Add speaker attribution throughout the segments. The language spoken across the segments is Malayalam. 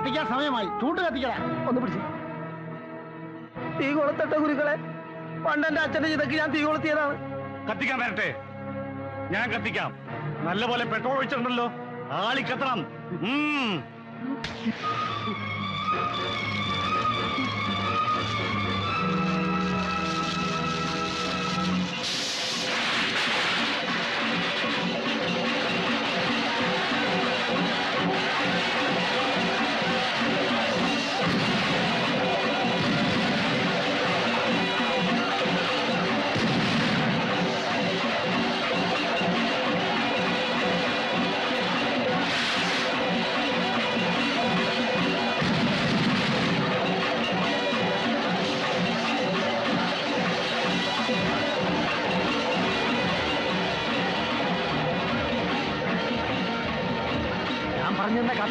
Speaker 1: കത്തിക്കാൻ സമയമായി. ചൂട്ട് കത്തിക്കടാ.
Speaker 2: ഒന്ന് പിടിച്ച്. തീ കൊളുത്തട്ട ഗുരുക്കളെ. പണ്ട് എന്റെ അച്ഛന്റെ ചിതക്ക് ഞാൻ തീ കൊളുത്തിയതാണ്.
Speaker 3: കത്തിക്കാൻ വരട്ടെ. ഞാൻ കത്തിക്കാം. നല്ലപോലെ പെട്രോൾ ഒഴിച്ചിട്ടുണ്ടല്ലോ. ആളി കത്തണം. ഉം.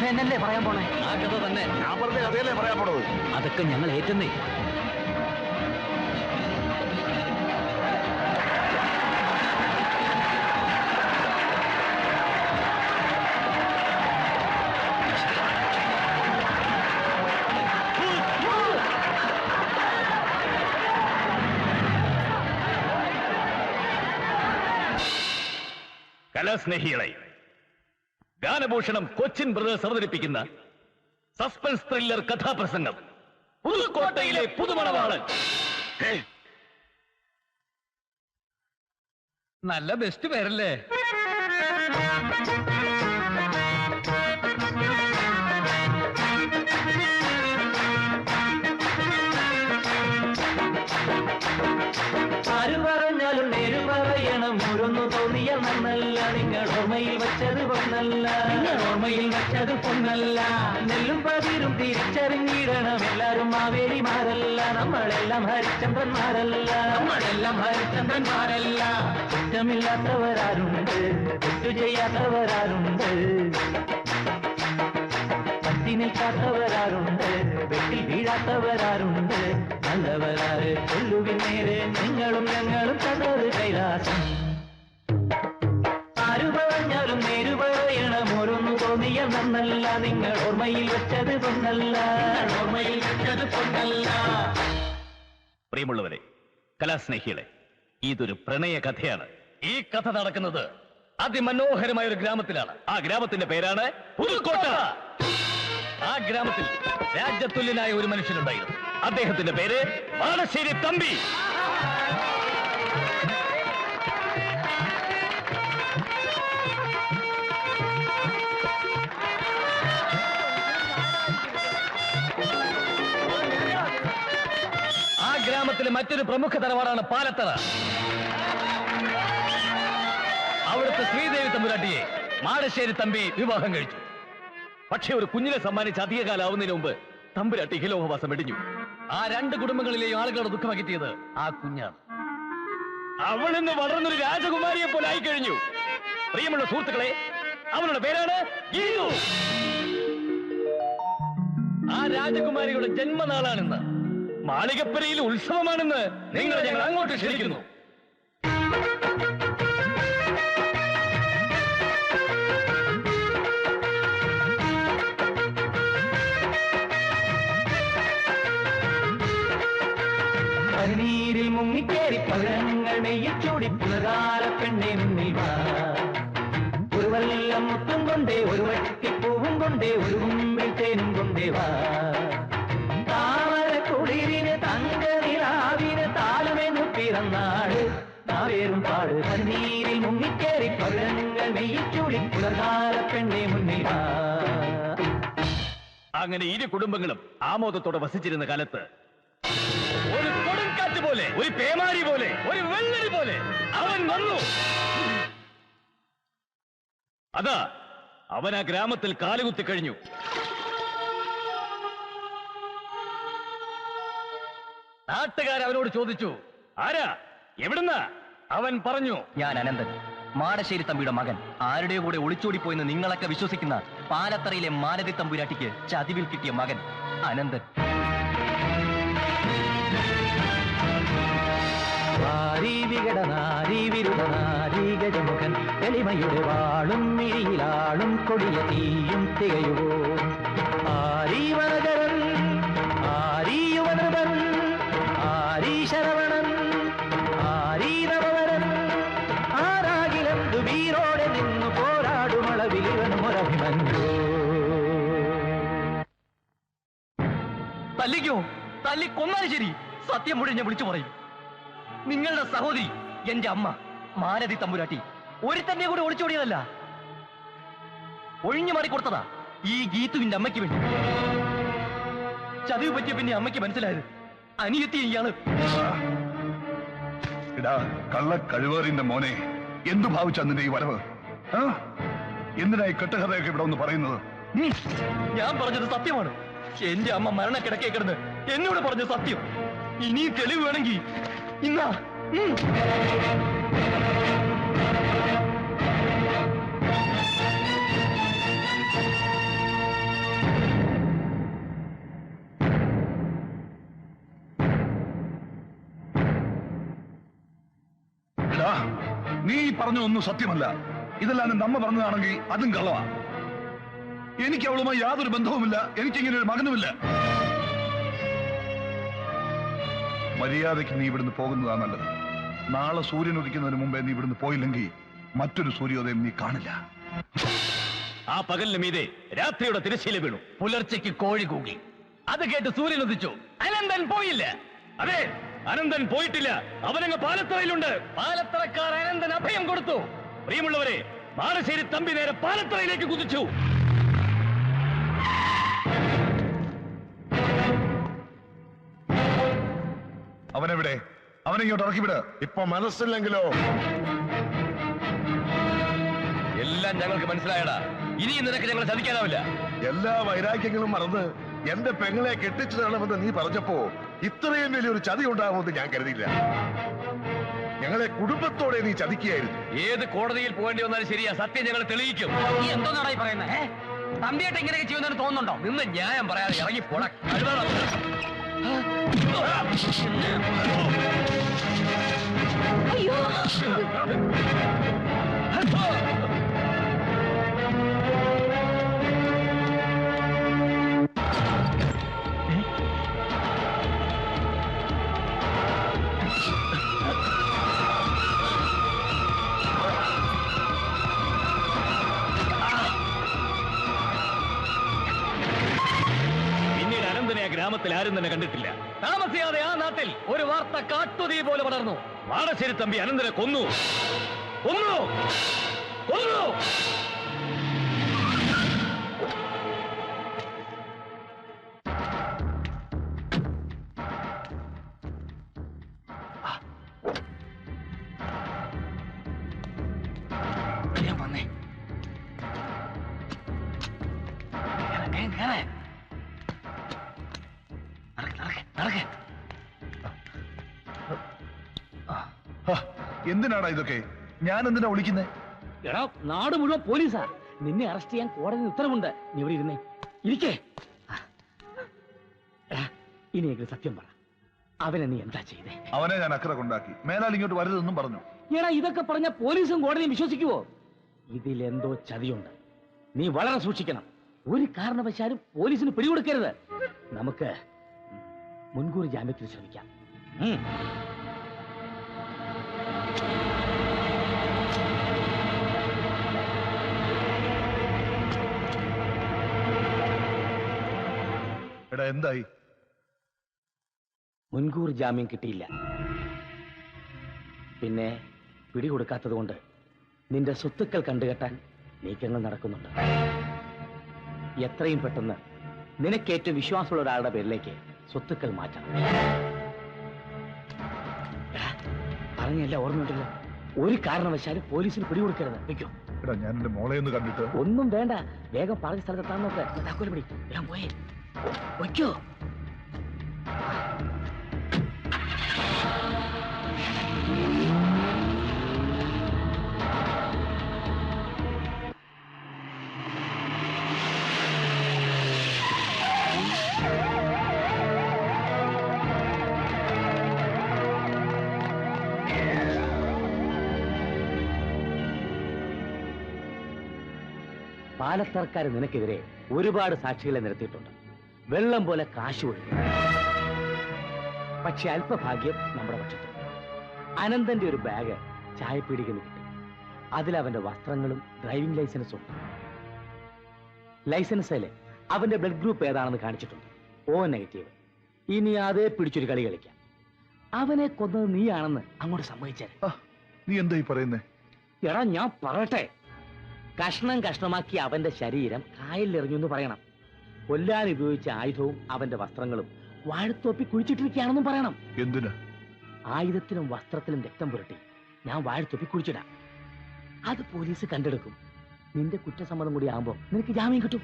Speaker 2: പറഞ്ഞിരുന്ന കഥ എന്നല്ലേ പറയാൻ പോണേ?
Speaker 4: ആ കഥ തന്നെ.
Speaker 3: ഞാൻ പറഞ്ഞ കഥയല്ലേ പറയാൻ പോണത്.
Speaker 4: അതൊക്കെ ഞങ്ങൾ ഏറ്റെന്നേ.
Speaker 3: കലാസ്നേഹികളെ ഗാനഭൂഷണം കൊച്ചിൻ ബ്രദേഴ്സ് അവതരിപ്പിക്കുന്ന സസ്പെൻസ് ത്രില്ലർ കഥാപ്രസംഗം. പുതുക്കോട്ടയിലെ പുതുമണവാളൻ.
Speaker 4: നല്ല ബെസ്റ്റ് പേരല്ലേ?
Speaker 2: നിങ്ങൾ ഓർമ്മയിൽ പൊന്നല്ല. നെല്ലും പതിരും തിരിച്ചറിഞ്ഞിടണം. എല്ലാരും മാവേലിമാരല്ല. നമ്മളെല്ലാം ഹരിചന്ദ്രന്മാരല്ല. നമ്മളെല്ലാം ഹരിചന്ദ്രന്മാരല്ല. കുറ്റമില്ലാത്തവരാരുണ്ട്. കുറ്റു ചെയ്യാത്തവരാരുണ്ട്. പറ്റി നിൽക്കാത്തവരാരുണ്ട്. വെട്ടിൽ വീഴാത്തവരാരുണ്ട്. നല്ലവരാറ് കൊല്ലുവിൻ നേരെ. നിങ്ങളും ഞങ്ങളും കണ്ടത് കൈലാസം നന്നല്ല നിങ്ങൾ ഓർമ്മയിൽ വെച്ചത് പൊന്നല്ല. ഓർമ്മയിൽ വെച്ചത് പൊന്നല്ല.
Speaker 3: പ്രിയമുള്ളവരെ കലാസ്നേഹികളെ ഇതൊരു പ്രണയ കഥയാണ്. ഈ കഥ നടക്കുന്നത് അതിമനോഹരമായ ഒരു ഗ്രാമത്തിലാണ്. ആ ഗ്രാമത്തിന്റെ പേരാണ് പുതുക്കോട്ട. ആ ഗ്രാമത്തിൽ രാജ്യത്തുല്യനായ ഒരു മനുഷ്യനുണ്ടായിരുന്നു. അദ്ദേഹത്തിന്റെ പേര് ബാലശ്ശേരി തമ്പി. മറ്റൊരു പ്രമുഖ തറവാടാണ് പാലത്തറ. അവിടുത്തെ ശ്രീദേവി തമ്പുരാട്ടിയെ മാടശ്ശേരി തമ്പി വിവാഹം കഴിച്ചു. പക്ഷെ ഒരു കുഞ്ഞിനെ സമ്മാനിച്ച് അധികകാലാവുന്നതിന് മുമ്പ് തമ്പുരാട്ടി ഹിലോഹവാസം വെടിഞ്ഞു ആ രണ്ട് കുടുംബങ്ങളിലെയും ആളുകളുടെ ദുഃഖം അകറ്റിയത് ആ കുഞ്ഞാണ്. അവൾ ഇന്ന് വളർന്നൊരു രാജകുമാരിയെ പോലെ ആയി കഴിഞ്ഞു പ്രിയമുള്ള സുഹൃത്തുക്കളെ അവളുടെ പേരാണ് ആ രാജകുമാരിയുടെ ജന്മനാളാണെന്ന്. മാളികപ്പുരയിൽ ഉത്സവമാണെന്ന് നിങ്ങൾ ഞങ്ങൾ അങ്ങോട്ട് ക്ഷണിക്കുന്നു.
Speaker 2: പനിനീരിൽ മുങ്ങിക്കേറി പഴങ്ങൾ നെയ്യിൽ ചൂടി പുലകാല പെണ്ണെ മുന്നിൽ വാ. ഒരു വല്ല മുത്തും കൊണ്ടേ ഒരു വട്ടിപ്പൂവും കൊണ്ടേ ഒരു മുമ്പിൽ തേനും കൊണ്ടേ വാ. താവേറും പാട് കണ്ണീരിൽ മുങ്ങിക്കേറി പതിനങ്ങൾ നെയ്യിച്ചുളി പുലർകാല പെണ്ണെ മുന്നിൽ
Speaker 3: അങ്ങനെ ഇരു കുടുംബങ്ങളും ആമോദത്തോടെ വസിച്ചിരുന്ന കാലത്ത് ഒരു കൊടുങ്കാറ്റ് പോലെ ഒരു പേമാരി പോലെ ഒരു വെള്ളരി പോലെ അവൻ വന്നു. അതാ അവൻ ആ ഗ്രാമത്തിൽ കാലുകുത്തി കഴിഞ്ഞു. നാട്ടുകാർ അവനോട് ചോദിച്ചു ആരാ? എവിടുന്ന? അവൻ പറഞ്ഞു
Speaker 4: ഞാൻ അനന്തൻ. മാടശ്ശേരി തമ്പിയുടെ മകൻ. ആരുടെ കൂടെ ഒളിച്ചോടിപ്പോയെന്ന് നിങ്ങളൊക്കെ വിശ്വസിക്കുന്ന പാലത്തറയിലെ മാലതി തമ്പുരാട്ടിക്ക് ചതിവിൽ കിട്ടിയ മകൻ അനന്തൻ.
Speaker 2: വാരി വികട നാരി വിരുദ നാരി ഗജമുഖൻ. എളിമയുടെ വാളും മിഴിയിലാളും കൊടിയ തീയും തികയുവോ?
Speaker 5: ആരീ
Speaker 4: തല്ലിക്കോ? തല്ലി കൊന്നാലും ശരി. സത്യം മുഴുവൻ ഞാൻ വിളിച്ചു പറയും. നിങ്ങളുടെ സഹോദരി എന്റെ അമ്മ മാനതി തമ്പുരാട്ടി ഒരുത്തന്റെ കൂടെ ഒളിച്ചോടിയതല്ല ഒഴിഞ്ഞു മാറി കൊടുത്തതാ ഈ ഗീതുവിന്റെ അമ്മയ്ക്ക് വേണ്ടി. ചതിവ് പറ്റിയ പിന്നെ അമ്മയ്ക്ക് മനസ്സിലായത് അനിയത്തി ഇയാൾ.
Speaker 6: എടാ കള്ള കഴിവേറിന്റെ മോനെ എന്തു ഭാവിച്ച നിന്റെ ഈ വരവ്? എന്തിനായി കെട്ടുകഥയൊക്കെ ഇവിടെ ഒന്ന് പറയുന്നത്.
Speaker 4: ഞാൻ പറഞ്ഞത് സത്യമാണ്. എന്റെ അമ്മ മരണക്കിടക്കെ കിടന്ന് എന്നോട് പറഞ്ഞ സത്യം. ഇനി തെളിവ് വേണമെങ്കിൽ ഇന്നാ.
Speaker 6: നീ പറഞ്ഞ ഒന്നും സത്യമല്ല. ഇതെല്ലാം നിന്റെ അമ്മ പറഞ്ഞതാണെങ്കിൽ അതും കള്ളവാ എനിക്ക് അവളുമായി യാതൊരു ബന്ധവുമില്ല. എനിക്കിങ്ങനെ ഒരു മകനുമില്ല. മര്യാദയ്ക്ക് നീ ഇവിടുന്ന് പോകുന്നതാ നല്ലത്. നാളെ സൂര്യൻ ഉദിക്കുന്നതിന് മുമ്പേ നീ ഇവിടുന്ന് പോയില്ലെങ്കിൽ മറ്റൊരു സൂര്യോദയം നീ കാണില്ല.
Speaker 3: ആ പകലിന് മീതെ രാത്രിയുടെ തിരശ്ശീല വീണു. പുലർച്ചയ്ക്ക് കോഴി കൂകി. അത് കേട്ട് സൂര്യൻ ഉദിച്ചു. അനന്തൻ പോയില്ല. അതെ അനന്തൻ പോയിട്ടില്ല. അവനങ്ങ് പാലത്തറയിലുണ്ട്. പാലത്തറക്കാർ അനന്തൻ അഭയം കൊടുത്തു. പ്രിയമുള്ളവരെ ബാലശ്ശേരി തമ്പി നേരെ പാലത്തറയിലേക്ക് കുതിച്ചു.
Speaker 6: അവനെവിടെ? അവനെ ഇങ്ങോട്ട് ഇറക്കിവിട്
Speaker 7: ഇപ്പൊ മനസ്സില്ലെങ്കിലോ?
Speaker 3: എല്ലാം ഞങ്ങൾക്ക് മനസ്സിലായടാ. ഇനിയും നിനക്ക് ഞങ്ങൾ ചതിക്കാനാവില്ല
Speaker 7: എല്ലാ വൈരാഗ്യങ്ങളും മറന്ന് എന്റെ പെങ്ങളെ കെട്ടിച്ചു തരണമെന്ന് നീ പറഞ്ഞപ്പോ ഇത്രയും വലിയൊരു ചതി ഉണ്ടാകുമെന്ന് ഞാൻ കരുതിയില്ല. ഞങ്ങളെ കുടുംബത്തോടെ നീ ചതിക്കുകയായിരുന്നു.
Speaker 3: ഏത് കോടതിയിൽ പോകേണ്ടി വന്നാലും ശരിയാ. സത്യം ഞങ്ങൾ തെളിയിക്കും.
Speaker 4: നീ എന്തോ നടായി പറയുന്നത് തമ്പിയായിട്ട് ഇങ്ങനെയൊക്കെ ചെയ്യുന്നതിന് തോന്നുന്നുണ്ടോ?
Speaker 3: നിന്ന് ന്യായം പറയാതെ ഇറങ്ങി പോടാ. 哎呦！ഗ്രാമത്തിൽ ആരും തന്നെ കണ്ടിട്ടില്ല. താമസിയാതെ ആ നാട്ടിൽ ഒരു വാർത്ത കാട്ടുതീ പോലെ പടർന്നു. വാടശ്ശേരി തമ്പി അനന്തരെ കൊന്നു. കൊന്നു. കൊന്നു.
Speaker 6: എന്തിനാടാ ഇതൊക്കെ? ഞാൻ എന്തിനാ വിളിക്കുന്നേ?
Speaker 5: എടാ നാട് മുഴുവൻ പോലീസാ. നിന്നെ അറസ്റ്റ് ചെയ്യാൻ കോടതി ഉത്തരവുണ്ട്. നീ ഇവിടെ ഇരുന്നേ. ഇരിക്കേ. ഇനിയെങ്കിലും സത്യം പറ. അവനെ നീ എന്താ ചെയ്തേ?
Speaker 6: അവനെ ഞാൻ അക്ര കൊണ്ടാക്കി. മേലാൽ ഇങ്ങോട്ട് വരരുതെന്നും പറഞ്ഞു.
Speaker 5: എടാ ഇതൊക്കെ പറഞ്ഞ പോലീസും കോടതിയും വിശ്വസിക്കുവോ? ഇതിലെന്തോ ചതിയുണ്ട്. നീ വളരെ സൂക്ഷിക്കണം. ഒരു കാരണവശാലും പോലീസിന് പിടികൊടുക്കരുത്. നമുക്ക് മുൻകൂർ ജാമ്യത്തിന് ശ്രമിക്കാം.
Speaker 6: എടാ എന്തായി?
Speaker 5: മുൻകൂർ ജാമ്യം കിട്ടിയില്ല. പിന്നെ പിടികൊടുക്കാത്തത് കൊണ്ട് നിന്റെ സ്വത്തുക്കൾ കണ്ടുകെട്ടാൻ നീക്കങ്ങൾ നടക്കുന്നുണ്ട്. എത്രയും പെട്ടെന്ന് നിനക്കേറ്റവും വിശ്വാസമുള്ള ഒരാളുടെ പേരിലേക്ക് സ്വത്തുക്കൾ മാറ്റണം. പറഞ്ഞല്ല ഓർമ്മയുണ്ടല്ലോ. ഒരു കാരണവശാലും പോലീസിന് പിടികൊടുക്കരുത്. വെക്കോ.
Speaker 6: എടാ ഞാൻ എന്റെ മോളെ ഒന്ന് കണ്ടിട്ട്.
Speaker 5: ഒന്നും വേണ്ട. വേഗം പറഞ്ഞ സ്ഥലത്തെത്താൻ നോക്ക്. പിടി. വേഗം പോയേ. വയ്ക്കോ. പാലത്തർക്കാർ നിനക്കെതിരെ ഒരുപാട് സാക്ഷികളെ നിരത്തിയിട്ടുണ്ട്. വെള്ളം പോലെ കാശ് ഒഴുകി പക്ഷെ അല്പഭാഗ്യം നമ്മുടെ പക്ഷത്തുണ്ട് അനന്തന്റെ ഒരു ബാഗ് ചായപ്പീടികയിൽ കിട്ടി. അതിൽ അവന്റെ വസ്ത്രങ്ങളും ഡ്രൈവിംഗ് ലൈസൻസും ഉണ്ട്. ലൈസൻസിൽ അവന്റെ ബ്ലഡ് ഗ്രൂപ്പ് ഏതാണെന്ന് കാണിച്ചിട്ടുണ്ട്. O negative. ഇനി അതേ പിടിച്ചൊരു കളി കളിക്കാം. അവനെ കൊന്നത് നീയാണെന്ന് അങ്ങോട്ട് സമ്മതിച്ചാൽ
Speaker 6: നീ എന്തായി പറയുന്നേ?
Speaker 5: എടാ ഞാൻ പറയട്ടെ. കഷ്ണം കഷ്ണമാക്കി അവന്റെ ശരീരം കായലിലെറിഞ്ഞു എന്ന് പറയണം. കൊല്ലാൻ ഉപയോഗിച്ച ആയുധവും അവന്റെ വസ്ത്രങ്ങളും വാഴത്തോപ്പി കുഴിച്ചിട്ടിരിക്കുകയാണെന്നും പറയണം.
Speaker 6: എന്തിനാ?
Speaker 5: ആയുധത്തിലും വസ്ത്രത്തിലും രക്തം പുരട്ടി ഞാൻ വാഴത്തൊപ്പി കുഴിച്ചിടാം. അത് പോലീസ് കണ്ടെടുക്കും. നിന്റെ കുറ്റസമ്മതം കൂടി ആകുമ്പോ നിനക്ക് ജാമ്യം കിട്ടും.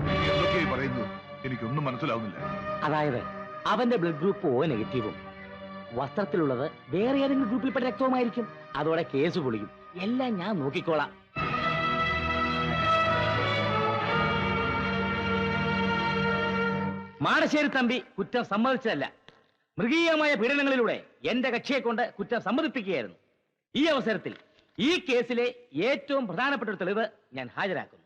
Speaker 6: എനിക്കൊന്നും മനസ്സിലാവുന്നില്ല.
Speaker 5: അതായത് അവന്റെ ബ്ലഡ് ഗ്രൂപ്പ് ഓ നെഗറ്റീവും വസ്ത്രത്തിലുള്ളത് വേറെ ഏതെങ്കിലും ഗ്രൂപ്പിൽപ്പെട്ട രക്തവുമായിരിക്കും. അതോടെ കേസ് പൊളിയും. എല്ലാം ഞാൻ നോക്കിക്കോളാം. മാടശ്ശേരി തമ്പി കുറ്റം സമ്മതിച്ചതല്ല. മൃഗീയമായ പീഡനങ്ങളിലൂടെ എന്റെ കക്ഷിയെ കൊണ്ട് കുറ്റം സമ്മതിപ്പിക്കുകയായിരുന്നു. ഈ അവസരത്തിൽ ഈ കേസിലെ ഏറ്റവും പ്രധാനപ്പെട്ട ഒരു തെളിവ് ഞാൻ ഹാജരാക്കുന്നു.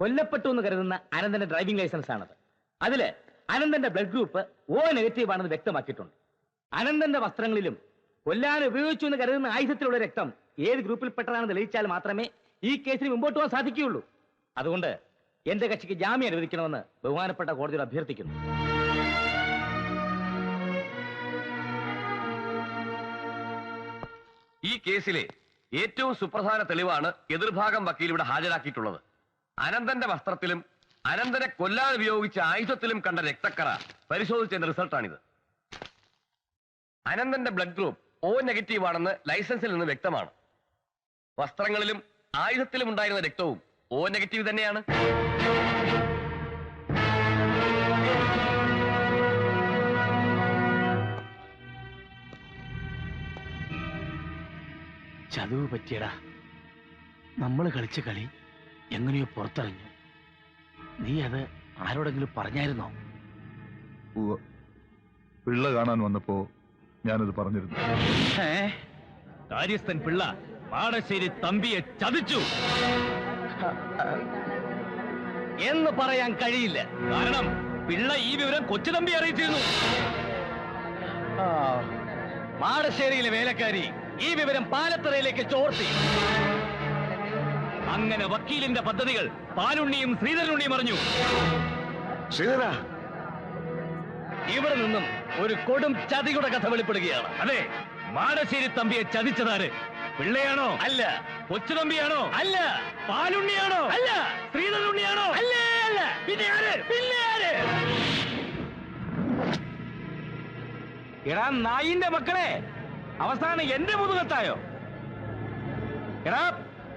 Speaker 5: കൊല്ലപ്പെട്ടു എന്ന് കരുതുന്ന അനന്തന്റെ ഡ്രൈവിംഗ് ലൈസൻസ് ആണത്. അതിൽ അനന്തന്റെ ബ്ലഡ് ഗ്രൂപ്പ് ഓ നെഗറ്റീവ് ആണെന്ന് വ്യക്തമാക്കിയിട്ടുണ്ട്. അനന്തന്റെ വസ്ത്രങ്ങളിലും കൊല്ലാൻ ഉപയോഗിച്ചു എന്ന് കരുതുന്ന ആയുധത്തിലുള്ള രക്തം ഏത് ഗ്രൂപ്പിൽപ്പെട്ടതാണെന്ന് തെളിയിച്ചാൽ മാത്രമേ ഈ കേസിന് മുമ്പോട്ട് പോകാൻ സാധിക്കുകയുള്ളൂ. അതുകൊണ്ട് എന്റെ കക്ഷിക്ക് ജാമ്യം അനുവദിക്കണമെന്ന് ബഹുമാനപ്പെട്ട കോടതിയിൽ അഭ്യർത്ഥിക്കുന്നു.
Speaker 4: ഈ കേസിലെ ഏറ്റവും സുപ്രധാന തെളിവാണ് എതിർഭാഗം വക്കീൽ ഇവിടെ ഹാജരാക്കിയിട്ടുള്ളത്. അനന്തന്റെ വസ്ത്രത്തിലും അനന്തനെ കൊല്ലാൻ ഉപയോഗിച്ച ആയുധത്തിലും കണ്ട രക്തക്കറ പരിശോധിച്ചതിന്റെ റിസൾട്ടാണിത്. അനന്തന്റെ ബ്ലഡ് ഗ്രൂപ്പ് ഓ നെഗറ്റീവ് ആണെന്ന് ലൈസൻസിൽ നിന്ന് വ്യക്തമാണ്. വസ്ത്രങ്ങളിലും ആയുധത്തിലും ഉണ്ടായിരുന്ന രക്തവും ഓ നെഗറ്റീവ് തന്നെയാണ്.
Speaker 5: ചതുവ് പറ്റിയടാ. നമ്മൾ കളിച്ച കളി എങ്ങനെയോ പുറത്തിറങ്ങി. നീ അത് ആരോടെങ്കിലും പറഞ്ഞായിരുന്നോ.
Speaker 6: പിള്ള കാണാൻ വന്നപ്പോ ഞാനത് പറഞ്ഞിരുന്നു.
Speaker 5: കാര്യസ്ഥൻ പിള്ള പാടശ്ശേരി തമ്പിയെ ചതിച്ചു. എന്ന് പറയാൻ കഴിയില്ല. കാരണം പിള്ള ഈ വിവരം കൊച്ചു തമ്പി അറിയിച്ചിരുന്നു. മാടശ്ശേരിയിലെ വേലക്കാരി ഈ വിവരം പാലത്തറയിലേക്ക് ചോർത്തി. അങ്ങനെ വക്കീലിന്റെ പദ്ധതികൾ പാലുണ്ണിയും ശ്രീധരനുണ്ണിയും അറിഞ്ഞു.
Speaker 7: ശ്രീധര.
Speaker 5: ഇവിടെ നിന്നും ഒരു കൊടും ചതിയുടെ കഥ വെളിപ്പെടുകയാണ്. അതെ മാടശ്ശേരി തമ്പിയെ ചതിച്ചതാര്? പിള്ളയാണോ അല്ല. കൊച്ചുതമ്പിയാണോ? അല്ല. പാലുണ്ണിയാണോ? അല്ല. ശ്രീധരുണ്ണിയാണോ അല്ല അല്ല. പിന്നെ ആര്? പിന്നെ ആര്? എടാ നായിന്റെ മക്കളെ അവസാനം എന്റെ മുതുകത്തായോ? എടാ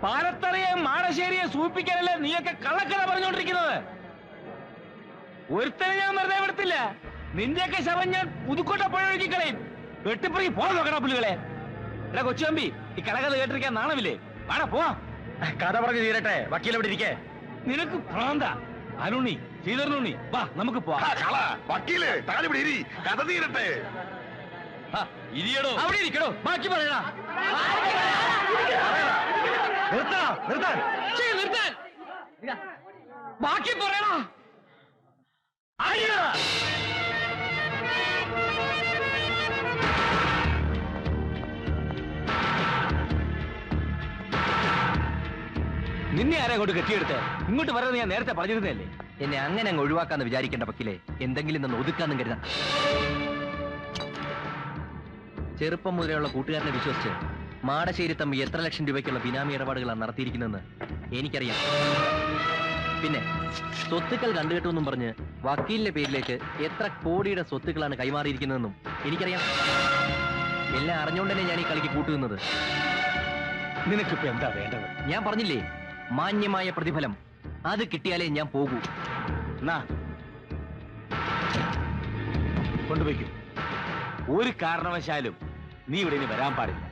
Speaker 5: പാലത്തറയെ മാടശ്ശേരിയെ സൂപ്പിക്കാനല്ലേ നീയൊക്കെ കള്ളക്കഥ പറഞ്ഞുകൊണ്ടിരിക്കുന്നത് ഒരുത്തനെ ഞാൻ വെറുതെ വിടത്തില്ല. നിന്റെയൊക്കെ ശവം ഞാൻ പുതുക്കോട്ട പുഴ ഒഴുകിക്കളയും വെട്ടിപ്പുറകി വെട്ടിപ്പറി പോ നോക്കണ പുല്ലുകളെ. എടാ കൊച്ചുതമ്പി ഈ കടകഥ കേട്ടിരിക്കാൻ നാണമില്ലേ? വാടാ പോ കഥ പറഞ്ഞു തീരട്ടെ വക്കീൽ എവിടെ ഇരിക്കേ? നിനക്ക് ഭ്രാന്ത. അരുണി ശ്രീധരനുണ്ണി വാ നമുക്ക് പോവാം.
Speaker 7: വക്കീൽ താനിവിടെ ഇരി കഥ തീരട്ടെ.
Speaker 5: ഇരിയടോ. അവിടെ ഇരിക്കണോ ബാക്കി പറയണ നിർത്താ നിർത്താൻ. ശരി, നിർത്താൻ. ബാക്കി പറയണ ആര്യ? നിന്നെ ആരാ കൊണ്ട് കെട്ടിയെടുത്ത്? ഇങ്ങോട്ട് പറയുന്നത് ഞാൻ നേരത്തെ പറഞ്ഞിരുന്നല്ലേ
Speaker 4: എന്നെ അങ്ങനെ അങ്ങ് ഒഴിവാക്കാന്ന് വിചാരിക്കേണ്ട വക്കീലെ. എന്തെങ്കിലും നിന്ന് ഒതുക്കാന്നും കരുതാം. ചെറുപ്പം മുതലുള്ള കൂട്ടുകാരനെ വിശ്വസിച്ച് മാടശ്ശേരി തമ്മി എത്ര ലക്ഷം രൂപയ്ക്കുള്ള ബിനാമി ഇടപാടുകളാണ് നടത്തിയിരിക്കുന്നതെന്ന് എനിക്കറിയാം. പിന്നെ സ്വത്തുക്കൾ കണ്ടുകെട്ടുമെന്നും പറഞ്ഞ് വക്കീലിന്റെ പേരിലേക്ക് എത്ര കോടിയുടെ സ്വത്തുക്കളാണ് കൈമാറിയിരിക്കുന്നതെന്നും എനിക്കറിയാം. എല്ലാം അറിഞ്ഞുകൊണ്ട് തന്നെ ഞാൻ ഈ കളിക്ക് കൂട്ടുന്നത്
Speaker 5: നിനക്കിപ്പോ എന്താ വേണ്ടത്?
Speaker 4: ഞാൻ പറഞ്ഞില്ലേ മാന്യമായ പ്രതിഫലം. അത് കിട്ടിയാലേ ഞാൻ പോകൂ.
Speaker 5: കൊണ്ടുപോയിക്കും. ഒരു കാരണവശാലും നീ ഇവിടെ ഇനി വരാൻ പാടില്ല.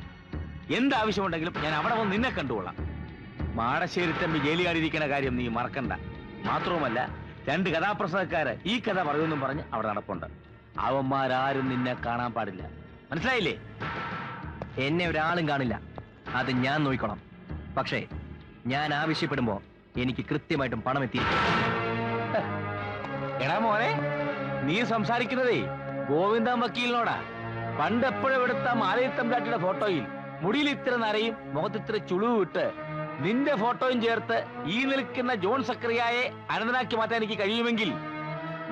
Speaker 5: എന്താവശ്യമുണ്ടെങ്കിലും ഞാൻ അവിടെ വന്ന് നിന്നെ കണ്ടുകൊള്ളാം. മാടശ്ശേരി തമ്പി ജയിലിയാടിയിരിക്കുന്ന കാര്യം നീ മറക്കണ്ട. മാത്രവുമല്ല രണ്ട് കഥാപ്രസംഗക്കാര് ഈ കഥ പറയുമെന്നും പറഞ്ഞ് അവിടെ നടപ്പുണ്ട്. അവന്മാരാരും നിന്നെ കാണാൻ പാടില്ല. മനസ്സിലായില്ലേ?
Speaker 4: എന്നെ ഒരാളും കാണില്ല. അത് ഞാൻ നോക്കണം പക്ഷേ ഞാൻ ആവശ്യപ്പെടുമ്പോ എനിക്ക് കൃത്യമായിട്ടും പണം എത്തി.
Speaker 5: എടാ മോനെ നീ സംസാരിക്കുന്നതേ ഗോവിന്ദ വക്കീലിനോടാ. പണ്ട് എപ്പോഴും എടുത്ത മാലയത്തമ്പ്രാട്ടിയുടെ ഫോട്ടോയിൽ മുടിയിൽ ഇത്ര നരയും മുഖത്ത് ഇത്ര ചുളിവ് ഇട്ട് നിന്റെ ഫോട്ടോയും ചേർത്ത് ഈ നിൽക്കുന്ന ജോൺ സക്രിയായെ അനന്തനാക്കി മാറ്റാൻ എനിക്ക് കഴിയുമെങ്കിൽ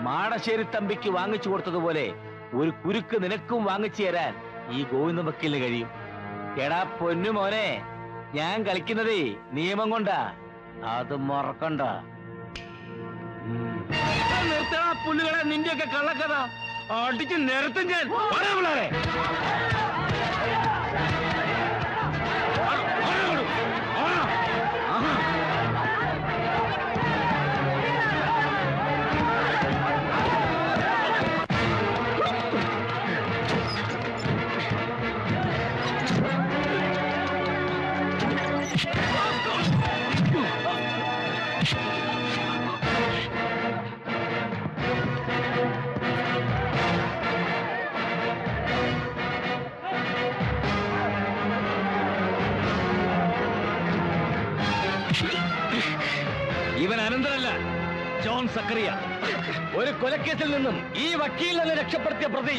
Speaker 5: മാടശ്ശേരി തമ്പിക്ക് വാങ്ങിച്ചു കൊടുത്തതുപോലെ ഒരു കുരുക്ക് നിനക്കും വാങ്ങിച്ചു തരാൻ ഈ ഗോവിന്ദ വക്കീലിന് കഴിയും. എടാ പൊന്നു മോനെ. ഞാൻ കളിക്കുന്നതേ നിയമം കൊണ്ടാ. അത് മറക്കണ്ട. നിർത്തണ പുല്ലുകളെ നിന്റെയൊക്കെ കള്ളക്കഥ. അടിച്ച് നിരത്തും ഞാൻ. പിള്ളേരെ. അനന്തരല്ല ജോൺ സക്കറിയ. ഒരു കൊലക്കേസിൽ നിന്നും ഈ വക്കീൽ വക്കീലിനെ രക്ഷപ്പെടുത്തിയ പ്രതി.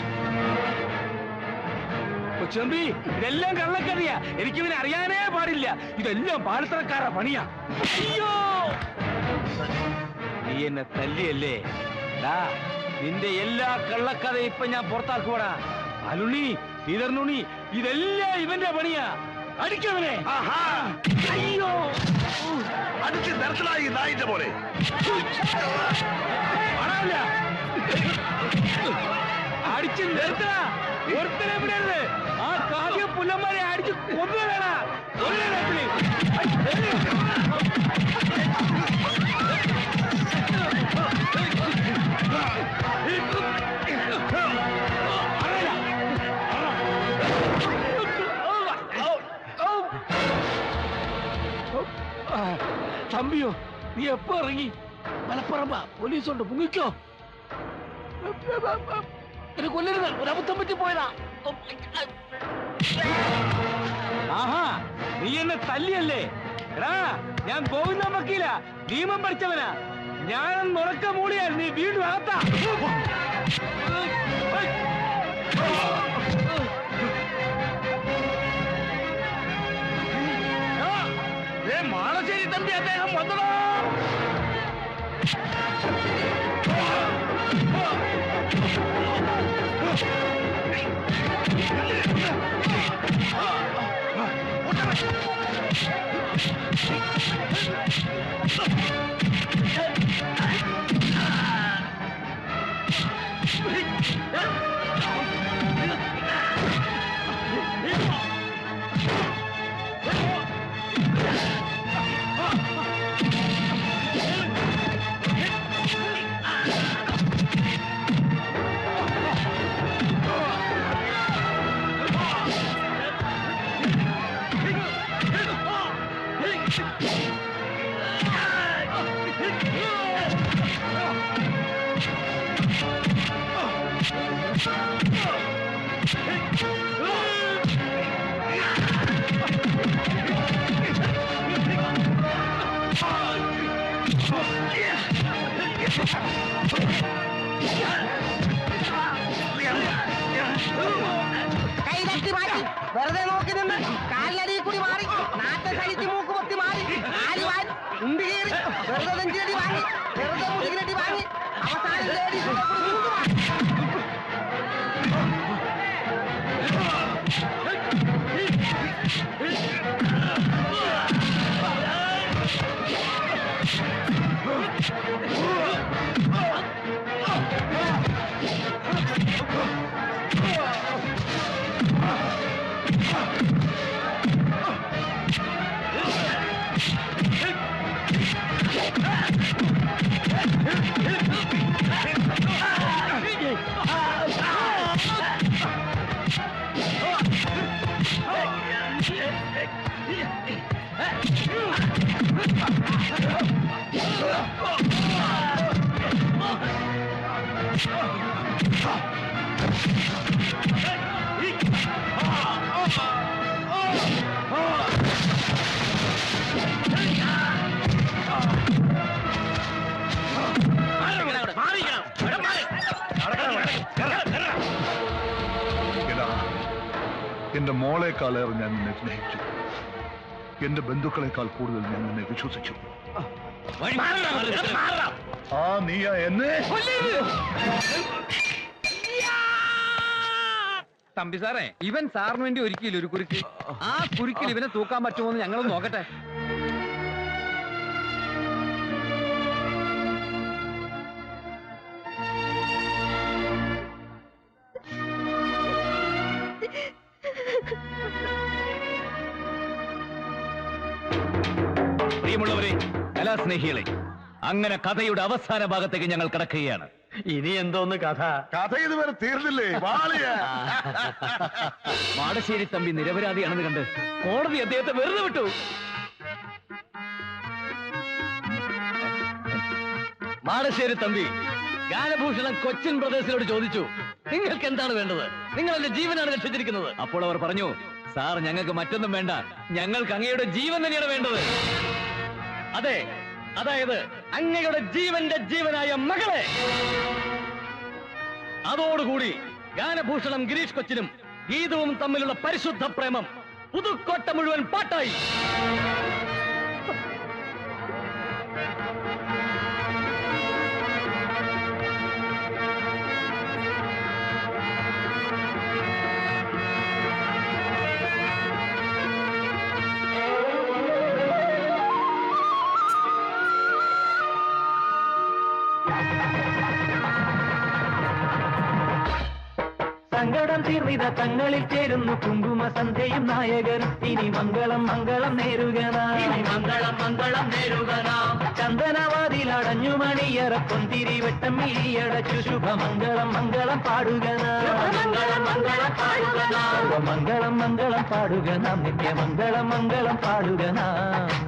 Speaker 5: ചെമ്പി ഇതെല്ലാം കള്ളക്കറിയ എനിക്ക് ഇവനെ അറിയാനേ പാടില്ല. ഇതെല്ലാം പാഴ്ത്തറക്കാരാ പണിയാ. അയ്യോ! നീ എന്നെ തല്ലിയല്ലേ? ഡാ നിന്റെ എല്ലാ കള്ളക്കഥ ഇപ്പൊ ഞാൻ പുറത്താക്കുവാടാ. അലുണ്ണി ശ്രീധരനുണ്ണി ഇതെല്ലാം ഇവന്റെ പണിയാ. അടിക്കവനെ അയ്യോ!
Speaker 7: അടിച്ച് നിരത്തിലായി നായിന്റെ പോലെ.
Speaker 5: അടിച്ച് നിർത്തണ ഒരുത്തനെ വിടരുത് ആ കാവ്യ പുല്ലന്മാരെ അടിച്ച് കൊന്നുകളാ തമ്പിയോ നീ എപ്പോ ഇറങ്ങി? മലപ്പുറമ്പ പോലീസുണ്ട് മുങ്ങിക്കോ. എന്നെ കൊല്ലരുത് ഒരു അബദ്ധം പറ്റി പോയതാ. ആഹാ നീ എന്നെ തല്ലിയല്ലേ? എടാ ഞാൻ ഗോവിന്ദ വക്കീല നിയമം പഠിച്ചവനാ. ഞാൻ മുറക്ക മൂളിയാൽ നീ വീണ്ടും അകത്താ.
Speaker 8: 嘿哈嘿 വെറുതെ നോക്കി നിന്ന് കാലിലടിയിൽ കൂടി മാറി നാട്ടെ സഹിച്ച് മൂക്ക് പൊത്തി മാറി ആര് വാരി ഉണ്ടി കയറി വെറുതെ നെഞ്ചിലടി വാങ്ങി വെറുതെ മുതുകിലടി വാങ്ങി അവസാനം
Speaker 6: എന്റെ മോളെക്കാളേറെ ഞാൻ നിന്നെ സ്നേഹിച്ചു. എന്റെ ബന്ധുക്കളെക്കാൾ കൂടുതൽ ഞാൻ നിന്നെ വിശ്വസിച്ചു. ആ നീയ എന്നെ?
Speaker 9: തമ്പി സാറേ ഇവൻ സാറിന് വേണ്ടി ഒരുക്കിയില്ല ഒരു കുരുക്ക് ആ കുരുക്കിൽ ഇവനെ തൂക്കാൻ പറ്റുമോ എന്ന് ഞങ്ങളൊന്ന് നോക്കട്ടെ.
Speaker 3: കലാസ്നേഹികളെ അങ്ങനെ കഥയുടെ അവസാന ഭാഗത്തേക്ക് ഞങ്ങൾ കിടക്കുകയാണ്.
Speaker 5: ഇനി എന്തോന്ന് കഥ?
Speaker 7: കഥ ഇതുവരെ തീർന്നില്ലേ? വാളിയ.
Speaker 3: മാടശ്ശേരി തമ്പി നിരപരാധിയാണെന്ന് കണ്ട് കോടതി അദ്ദേഹത്തെ വെറുതെ വിട്ടു. മാടശ്ശേരി തമ്പി ഗാനഭൂഷണം കൊച്ചിൻ ബ്രദേഴ്സിനോട് ചോദിച്ചു നിങ്ങൾക്ക് എന്താണ് വേണ്ടത്? നിങ്ങൾ എന്റെ ജീവനാണ് രക്ഷിച്ചിരിക്കുന്നത്. അപ്പോൾ അവർ പറഞ്ഞു സാർ ഞങ്ങൾക്ക് മറ്റൊന്നും വേണ്ട. ഞങ്ങൾക്ക് അങ്ങയുടെ ജീവൻ തന്നെയാണ് വേണ്ടത്. അതെ അതായത് അങ്ങയുടെ ജീവന്റെ ജീവനായ മകളെ. അതോടുകൂടി ഗാനഭൂഷണം ഗിരീഷ് കൊച്ചിനും ഗീതവും തമ്മിലുള്ള പരിശുദ്ധ പ്രേമം പുതുക്കോട്ട മുഴുവൻ പാട്ടായി.
Speaker 2: സങ്കടം തീർന്നിത തങ്ങളിൽ ചേരുന്നു കുങ്കുമ സന്ധ്യയും നായകരും ഇനി മംഗളം മംഗളം നേരുകനാം മംഗളം മംഗളം നേരുകനാം ചന്ദനവാതിലടഞ്ഞു മണിയറ പൊന്തിരി വെട്ടം മിഴിയടച്ചു ശുഭമംഗളം മംഗളം പാടുകനാ മംഗളം മംഗളം പാടുകനാം മംഗളം മംഗളം പാടുകനാ നിത്യമംഗളം മംഗളം പാടുകനാം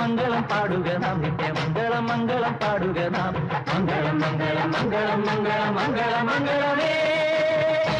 Speaker 2: സർവമംഗളം മംഗളം പാടുക നാം നിത്യമംഗളം മംഗളം പാടുക നാം മംഗളം മംഗളം മംഗളം മംഗളം മംഗളം മംഗളമേ